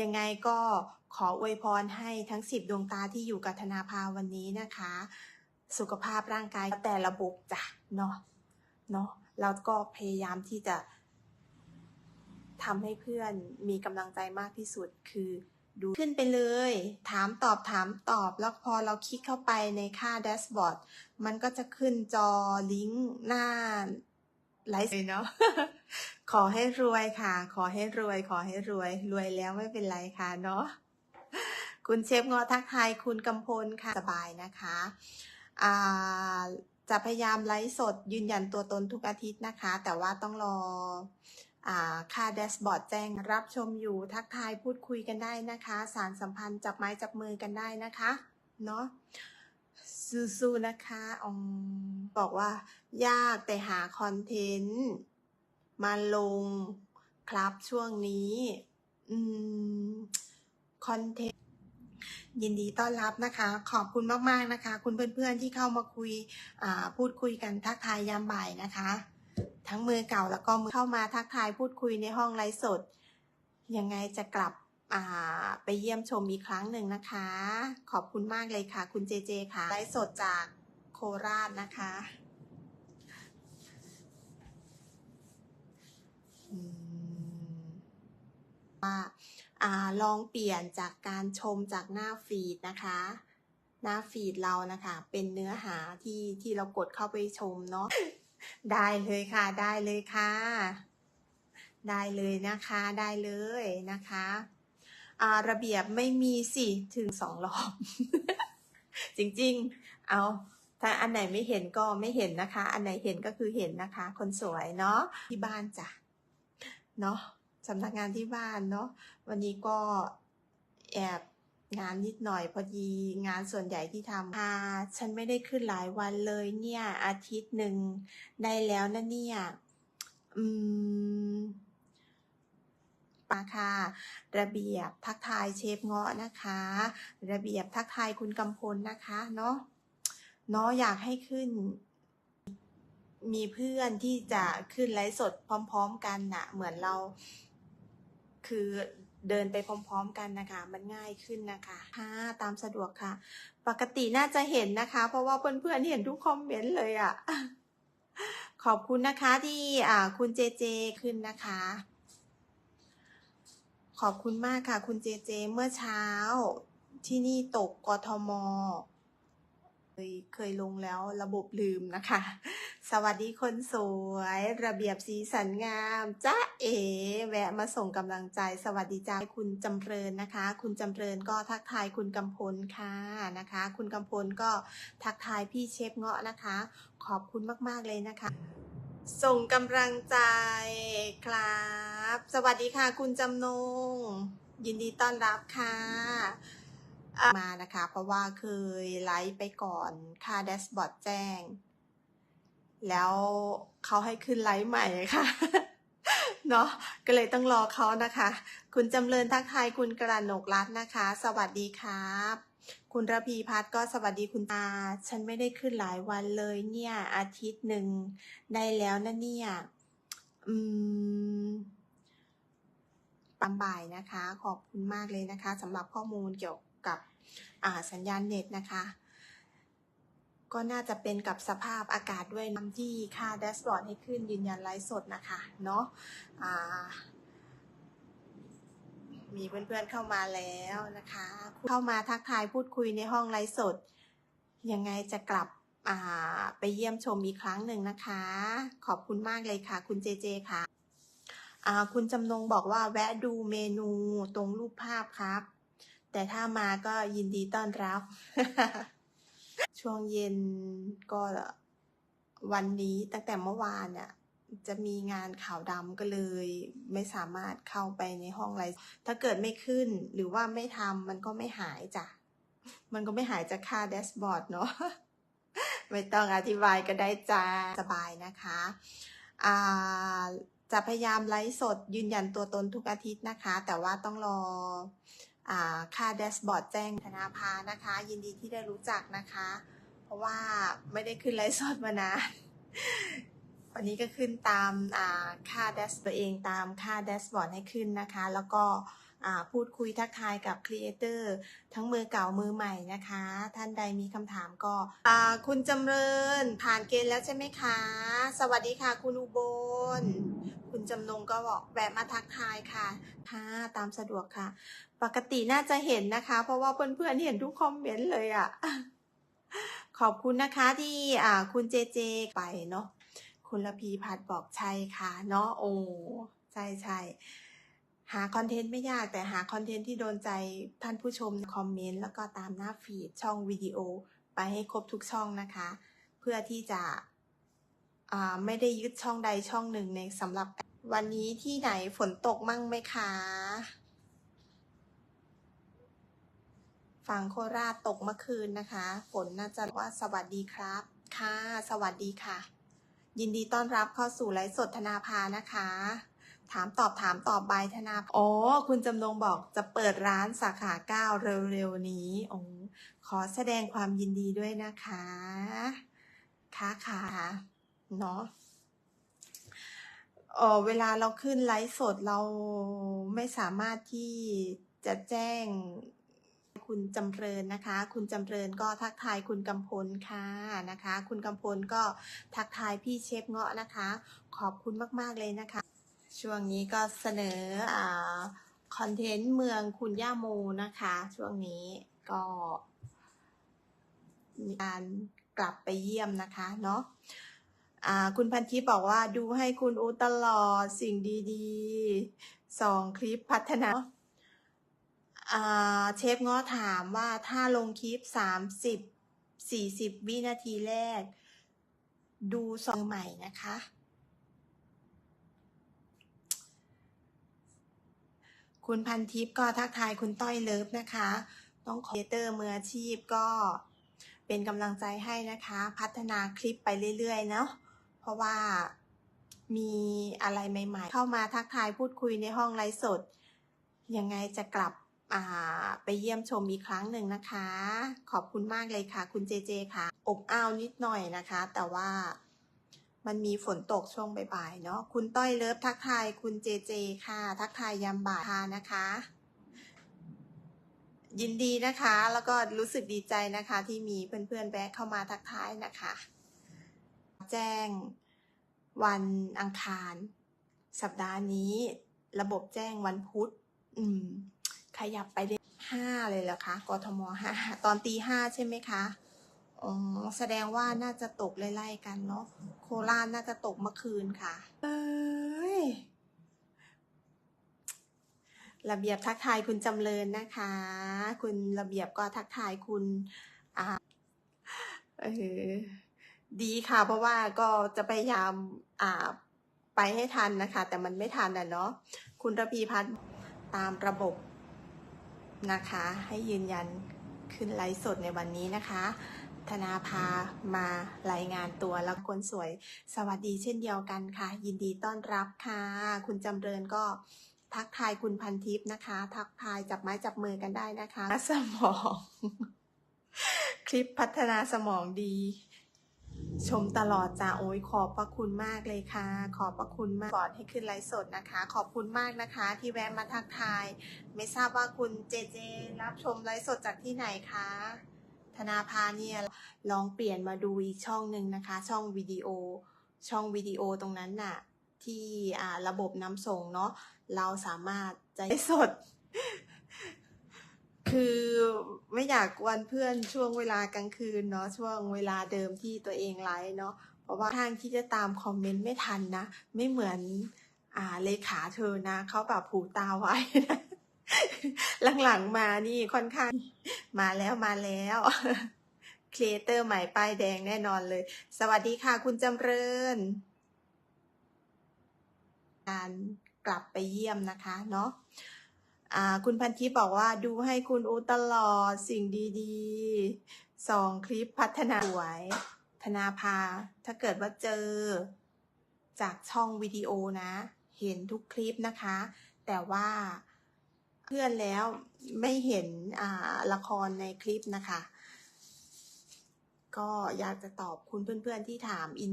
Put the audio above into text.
ยังไงก็ขออวยพรให้ทั้ง 10 ดวงตาที่อยู่กับธนาภาวันนี้นะคะ สุขภาพร่างกายแต่ระบบจ้ะเนาะเนาะแล้วก็พยายามที่จะทำให้เพื่อนมีกำลังใจมากที่สุดคือดูขึ้นไปเลย ถามตอบถามตอบ แล้วพอเราคลิกเข้าไปในค่าแดชบอร์ด มันก็จะขึ้นจอลิงก์หน้า ไลฟ์เลยเนาะขอให้รวยค่ะ ขอให้รวย ขอให้รวย รวยแล้วไม่เป็นไรค่ะเนาะคุณเชฟงอทักทายคุณกำพลค่ะสบายนะคะอ่าจะพยายามไลฟ์สดยืนยันตัวตนทุกอาทิตย์นะคะ แต่ว่าต้องรออ่าค่าแดชบอร์ดแจ้งรับชมอยู่ทักทายพูดคุยกันได้นะคะ สารสัมพันธ์จับไม้จับมือกันได้นะคะ เนาะ สู้ๆนะคะอมบอกว่า ยากแต่หาคอนเทนต์ มาลงครับช่วงนี้อืมคอนเทนต์ยินดีต้อนรับนะคะ ขอบคุณมากๆนะคะ คุณเพื่อนๆที่เข้ามาคุยพูดคุยกันทักทายยามบ่ายนะคะ ทั้งมือเก่าแล้วก็มือเข้ามาทักทายพูดคุยในห้องไลฟ์สด ยังไงจะกลับ ไปเยี่ยมชมอีกครั้งหนึ่งนะคะ ขอบคุณมากเลยค่ะ คุณเจเจค่ะไลฟ์สดจากโคราชนะคะว่าลองเปลี่ยนจากการชมจากหน้าฟีดนะคะ หน้าฟีดเรานะคะ เป็นเนื้อหาที่ที่เรากดเข้าไปชมเนาะได้เลยค่ะ ได้เลยค่ะ ได้เลยนะคะ ได้เลยนะคะ อาระเบียบไม่มีสิถึงสองรอบ จริงๆ เอาถ้าอันไหนไม่เห็นก็ไม่เห็นนะคะ อันไหนเห็นก็คือเห็นนะคะ คนสวยเนาะที่บ้านจ้ะเนาะสำนักงานที่บ้านเนาะวันนี้ก็แอบงานนิดหน่อยพอดีงานส่วนใหญ่ที่ทำอ่าฉันไม่ได้ขึ้นหลายวันเลยเนี่ย อาทิตย์หนึ่งได้แล้วนะเนี่ย อืม ปาค่ะ ระเบียบทักทายเชฟเงาะนะคะ ระเบียบทักทายคุณกำพลนะคะเนาะเนาะอยากให้ขึ้น มีเพื่อนที่จะขึ้นไลฟ์สดพร้อม ๆ กันน่ะ เหมือนเรา คือเดินไปพร้อม ๆ กันนะคะ มันง่ายขึ้นนะคะค่ะตามสะดวกค่ะ ปกติน่าจะเห็นนะคะ เพราะว่าเพื่อนๆเห็นทุกคอมเมนต์เลยอะ่ะ ขอบคุณนะคะที่คุณเจเจขึ้นนะคะ ขอบคุณมากค่ะ คุณเจเจ เมื่อเช้า ที่นี่ตกกทมเคยเคยลงแล้วระบบลืมนะคะ สวัสดีคนสวย ระเบียบสีสันงามจ้าเอแวะมาส่งกำลังใจ สวัสดีจ้าคุณจำเริญนะคะ คุณจำเริญก็ทักทายคุณกำพลค่ะนะคะ คุณกำพลก็ทักทายพี่เชฟเงาะนะคะ ขอบคุณมากๆเลยนะคะ ส่งกำลังใจครับ สวัสดีค่ะคุณจำนง ยินดีต้อนรับค่ะ มานะคะ เพราะว่าเคยไลฟ์ไปก่อนค่าแดชบอร์ดแจ้ง แล้วเขาให้ขึ้นไลฟ์ใหม่ค่ะเนาะก็เลยต้องรอเขานะคะ คุณจำเริญทักทายคุณกระหนกรัตน์นะคะ สวัสดีครับ คุณระพีพัฒน์ก็สวัสดีคุณตา ฉันไม่ได้ขึ้นหลายวันเลยเนี่ย อาทิตย์หนึ่งได้แล้วนะเนี่ย อืมปามบ่ายนะคะ ขอบคุณมากเลยนะคะสำหรับข้อมูลเกี่ยวกับอ่าสัญญาณเน็ตนะคะ ก็น่าจะเป็นกับสภาพอากาศด้วยนำที่ค่าแดชบอร์ดให้ขึ้นยืนยันไลฟ์สดนะคะ เนาะอ่า มีเพื่อนๆเข้ามาแล้วนะคะ เข้ามาทักทายพูดคุยในห้องไลฟ์สด ยังไงจะกลับไปเยี่ยมชมอีกครั้งหนึ่งนะคะ ขอบคุณมากเลยค่ะ คุณเจเจค่ะคุณจำนงบอกว่าแวะดูเมนูตรงรูปภาพครับ แต่ถ้ามาก็ยินดีต้อนรับ ช่วงเย็นก็วันนี้ตั้งแต่เมื่อวานเนี่ย จะมีงานขาวดำก็เลย ไม่สามารถเข้าไปในห้องไลฟ์ถ้าเกิดไม่ขึ้นหรือว่าไม่ทำมันก็ไม่หายจ้ะ มันก็ไม่หายจากค่าแดชบอร์ดเนาะไม่ต้องอธิบายก็ได้จ้าสบายนะคะจะพยายามไลฟ์สดยืนยันตัวตนทุกอาทิตย์นะคะ แต่ว่าต้องรออ่าค่าแดชบอร์ดแจ้งธนาภานะคะ ยินดีที่ได้รู้จักนะคะ เพราะว่าไม่ได้ขึ้นไลฟ์สดมานาน วันนี้ก็ขึ้นตามอ่าค่าแดชตัวเองตามค่าแดชบอร์ดให้ขึ้นนะคะ แล้วก็พูดคุยทักทายกับครีเอเตอร์ทั้งมือเก่ามือใหม่นะคะ ท่านใดมีคำถามก็คุณจำเริญผ่านเกณฑ์แล้วใช่ไหมคะ สวัสดีค่ะคุณอุบล คุณจำนงก็บอกแวะมาทักทายค่ะค่ะตามสะดวกค่ะ ปกติน่าจะเห็นนะคะ เพราะว่าเพื่อนๆเห็นทุกคอมเมนต์เลยอะ่ะ ขอบคุณนะคะที่คุณเจเจไปเนาะ คุณละพีพัดบอกใช่ค่ะ เนาะโอ้ใช่ใช่หาคอนเทนต์ไม่ยากแต่หาคอนเทนต์ที่โดนใจท่านผู้ชมคอมเมนต์แล้วก็ตามหน้าฟีดช่องวิดีโอไปให้ครบทุกช่องนะคะ เพื่อที่จะไม่ได้ยึดช่องใดช่องหนึ่งในสำหรับวันนี้ที่ไหนฝนตกมั่งไหมคะฝั่งโคราชตกเมื่อคืนนะคะ ฝนน่าจะว่าสวัสดีครับ ค่ะ สวัสดีค่ะ ยินดีต้อนรับเข้าสู่ไลฟ์สดธนาภานะคะ ถามตอบถามตอบบายธนาอ๋อคุณจำนงบอกจะเปิดร้านสาขาเก้าเร็วๆนี้โอ้ขอแสดงความยินดีด้วยนะคะค่ะค่ะเนาะเออเวลาเราขึ้นไลฟ์สดเราไม่สามารถที่จะแจ้ง คุณจำเริญนะคะ คุณจำเริญก็ทักทายคุณกำพลค่ะนะคะ คุณกำพลก็ทักทายพี่เชฟเงาะนะคะ ขอบคุณมากๆเลยนะคะ ช่วงนี้ก็เสนออ่าคอนเทนต์เมืองคุณย่าโมนะคะ ช่วงนี้ก็มีการกลับไปเยี่ยมนะคะเนาะคุณพันทิพย์บอกว่าดูให้คุณอูตลอดสิ่งดีๆสองคลิปพัฒนา เชฟง้อถามว่าถ้าลงคลิปสามสิบสี่สิบวินาทีแรก ดูสองใหม่นะคะ คุณพันทิพย์ก็ทักทายคุณต้อยเลิฟนะคะ ต้องคอเตอร์มืออาชีพก็เป็นกำลังใจให้นะคะ พัฒนาคลิปไปเรื่อยๆเนาะเพราะว่ามีอะไรใหม่ ๆ เข้ามาทักทายพูดคุยในห้องไลฟ์สด ยังไงจะกลับ ไปเยี่ยมชมอีกครั้งหนึ่งนะคะ ขอบคุณมากเลยค่ะ คุณเจเจค่ะอบอ้าวนิดหน่อยนะคะ แต่ว่ามันมีฝนตกช่วงบ่ายๆเนาะคุณต้อยเลิฟทักทายคุณเจเจค่ะ ทักทายยามบ่ายค่ะนะคะ ยินดีนะคะ แล้วก็รู้สึกดีใจนะคะ ที่มีเพื่อนๆแวะเข้ามาทักทายนะคะ แจ้งวันอังคาร สัปดาห์นี้ ระบบแจ้งวันพุธ อืม ขยับไปได้ห้าเลยเหรอคะกทมห้าตอนตีห้าใช่ไหมคะอ๋อแสดงว่าน่าจะตกไล่ๆกันเนาะโคราชน่าจะตกเมื่อคืนค่ะ เอ้ยระเบียบทักทายคุณจำเริญนะคะ คุณระเบียบก็ทักทายคุณอ่าเออดีค่ะ เพราะว่าก็จะพยายามอ่าไปให้ทันนะคะ แต่มันไม่ทันอะเนาะคุณระพีพัฒน์ตามระบบ นะคะ ให้ยืนยันขึ้นไลฟ์สดในวันนี้นะคะ ธนาภามารายงานตัวแล้วคนสวยสวัสดีเช่นเดียวกันค่ะ ยินดีต้อนรับค่ะ คุณจำเริญก็ทักทายคุณพันทิพย์นะคะ ทักทายจับไม้จับมือกันได้นะคะ สมอง คลิปพัฒนาสมองดี ชมตลอดจ้าโอ้ยขอบพระคุณมากเลยค่ะ ขอบพระคุณมากก่อนให้ขึ้นไลฟ์สดนะคะ ขอบคุณมากนะคะ ที่แวะมาทักทาย ไม่ทราบว่าคุณเจเจ รับชมไลฟ์สดจากที่ไหนคะธนาพาเนี่ยลองเปลี่ยนมาดูอีกช่องหนึ่งนะคะ ช่องวิดีโอ ช่องวิดีโอตรงนั้นน่ะ ที่อ่าระบบนำส่งเนาะเราสามารถจะไลฟ์สด คือไม่อยากกวนเพื่อนช่วงเวลากลางคืนเนาะช่วงเวลาเดิมที่ตัวเองไลฟ์เนาะเพราะว่าทางที่จะตามคอมเมนต์ไม่ทันนะ ไม่เหมือนอ่าเลขาเธอนะเขาแบบผูตาไว้นะหลังๆมานี่ค่อนข้างมาแล้วมาแล้วครีเอเตอร์ใหม่ป้ายแดงแน่นอนเลย สวัสดีค่ะคุณจำเริญ การกลับไปเยี่ยมนะคะเนาะ คุณพันทิพย์บอกว่าดูให้คุณอูตลอดสิ่งดีๆสองคลิปพัฒนาสวยธนาภา ถ้าเกิดว่าเจอ จากช่องวิดีโอนะ เห็นทุกคลิปนะคะ แต่ว่าเพื่อนแล้วไม่เห็นอ่าละครในคลิปนะคะ ก็อยากจะตอบคุณเพื่อนๆที่ถามอิน